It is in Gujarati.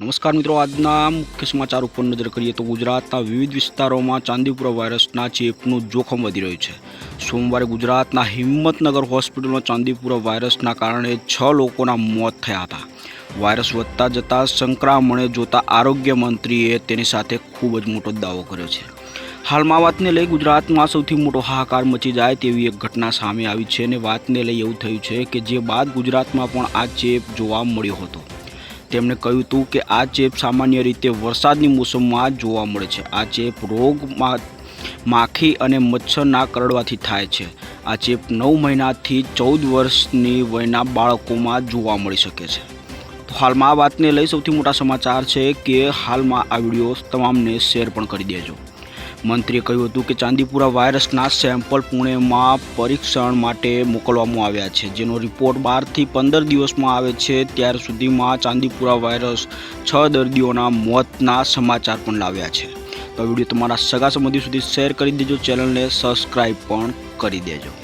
નમસ્કાર મિત્રો, આજના મુખ્ય સમાચાર ઉપર નજર કરીએ તો ગુજરાતના વિવિધ વિસ્તારોમાં ચાંદીપુરા વાયરસના ચેપનું જોખમ વધી રહ્યું છે. સોમવારે ગુજરાતના હિંમતનગર હોસ્પિટલમાં ચાંદીપુરા વાયરસના કારણે છ લોકોના મોત થયા હતા. વાયરસ વધતા જતાં સંક્રમણે જોતા આરોગ્ય મંત્રીએ તેની સાથે ખૂબ જ મોટો દાવો કર્યો છે. હાલમાં વાતને લઈ ગુજરાતમાં સૌથી મોટો હાહાકાર મચી જાય તેવી એક ઘટના સામે આવી છે અને વાતને લઈ એવું થયું છે કે જે બાદ ગુજરાતમાં પણ આ ચેપ જોવા મળ્યો હતો. તેમણે કહ્યું હતું કે આ ચેપ સામાન્ય રીતે વરસાદની મોસમમાં જોવા મળે છે. આ ચેપ રોગ માખી અને મચ્છરના કરડવાથી થાય છે. આ ચેપ નવ મહિનાથી ચૌદ વર્ષની વયના બાળકોમાં જોવા મળી શકે છે. તો હાલમાં આ વાતને લઈ સૌથી મોટા સમાચાર છે કે હાલમાં આ વીડિયો તમામને શેર પણ કરી દેજો. મંત્રીએ કહ્યું હતું કે ચાંદીપુરા વાયરસના સેમ્પલ પુણેમાં પરીક્ષણ માટે મોકલવામાં આવ્યા છે. જેનો રિપોર્ટ બારથી પંદર દિવસમાં આવે છે, ત્યાર સુધીમાં ચાંદીપુરા વાયરસ છ દર્દીઓના મોતના સમાચાર પણ લાવ્યા છે. તો વીડિયો તમારા સગા સંબંધી સુધી શેર કરી દેજો, ચેનલને સબસ્ક્રાઈબ પણ કરી દેજો.